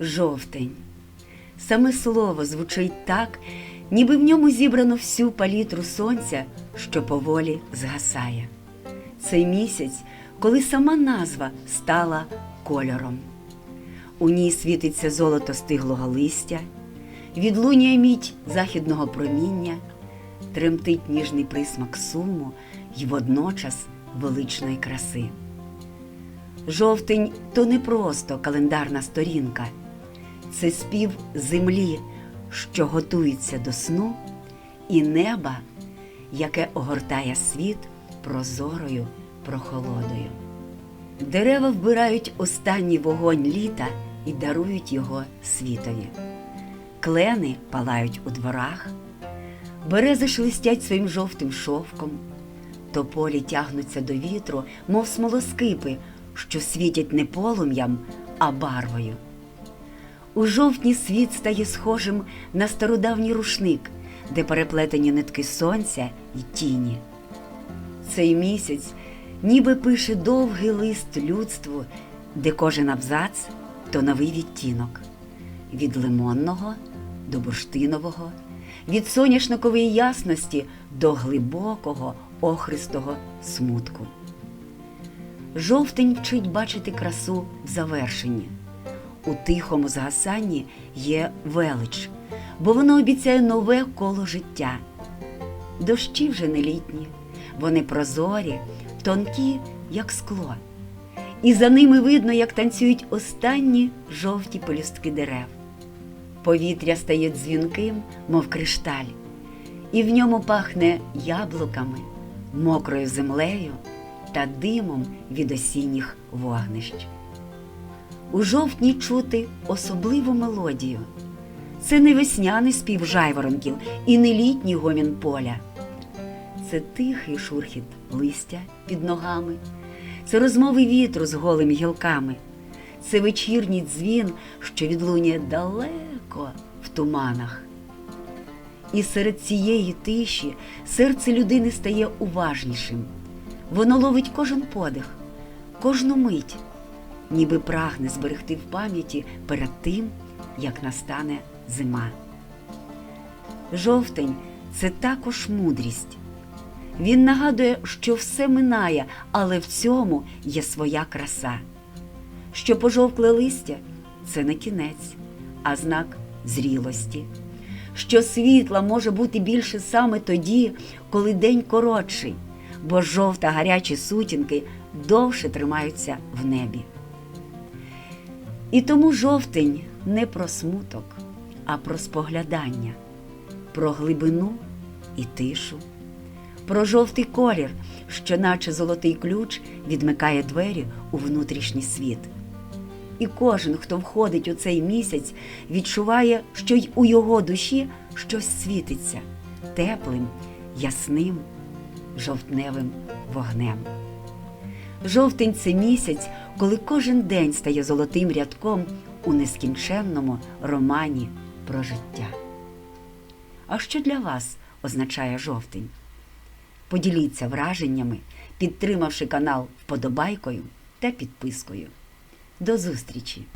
Жовтень. Саме слово звучить так, ніби в ньому зібрано всю палітру сонця, що поволі згасає. Цей місяць, коли сама назва стала кольором. У ній світиться золото стиглого листя, відлунює мідь західного проміння, тремтить ніжний присмак суму й водночас величної краси. Жовтень то не просто календарна сторінка, це спів землі, що готується до сну, і неба, яке огортає світ прозорою прохолодою. Дерева вбирають останній вогонь літа і дарують його світові. Клени палають у дворах, берези шелестять своїм жовтим шовком, тополі тягнуться до вітру, мов смолоскипи, що світять не полум'ям, а барвою. У жовтні світ стає схожим на стародавній рушник, де переплетені нитки сонця і тіні. Цей місяць ніби пише довгий лист людству, де кожен абзац то новий відтінок від лимонного до бурштинового, від соняшникової ясності до глибокого охристого смутку. Жовтень вчить бачити красу в завершенні. У тихому згасанні є велич, бо воно обіцяє нове коло життя. Дощі вже не літні, вони прозорі, тонкі, як скло. І за ними видно, як танцюють останні жовті пелюстки дерев. Повітря стає дзвінким, мов кришталь, і в ньому пахне яблуками, мокрою землею та димом від осінніх вогнищ. У жовтні чути особливу мелодію. Це не весняний спів жайворонків і не літній гомін поля. Це тихий шурхіт листя під ногами, це розмови вітру з голими гілками, це вечірній дзвін, що відлунює далеко в туманах. І серед цієї тиші серце людини стає уважнішим. Воно ловить кожен подих, кожну мить, ніби прагне зберегти в пам'яті перед тим, як настане зима. Жовтень це також мудрість. Він нагадує, що все минає, але в цьому є своя краса. Що пожовкле листя це не кінець, а знак зрілості. Що світла може бути більше саме тоді, коли день коротший, бо жовта гарячі сутінки довше тримаються в небі. І тому жовтень не про смуток, а про споглядання, про глибину і тишу, про жовтий колір, що, наче золотий ключ, відмикає двері у внутрішній світ. І кожен, хто входить у цей місяць, відчуває, що й у його душі щось світиться теплим, ясним, жовтневим вогнем. Жовтень це місяць, коли кожен день стає золотим рядком у нескінченному романі про життя. А що для вас означає жовтень? Поділіться враженнями, підтримавши канал вподобайкою та підпискою. До зустрічі!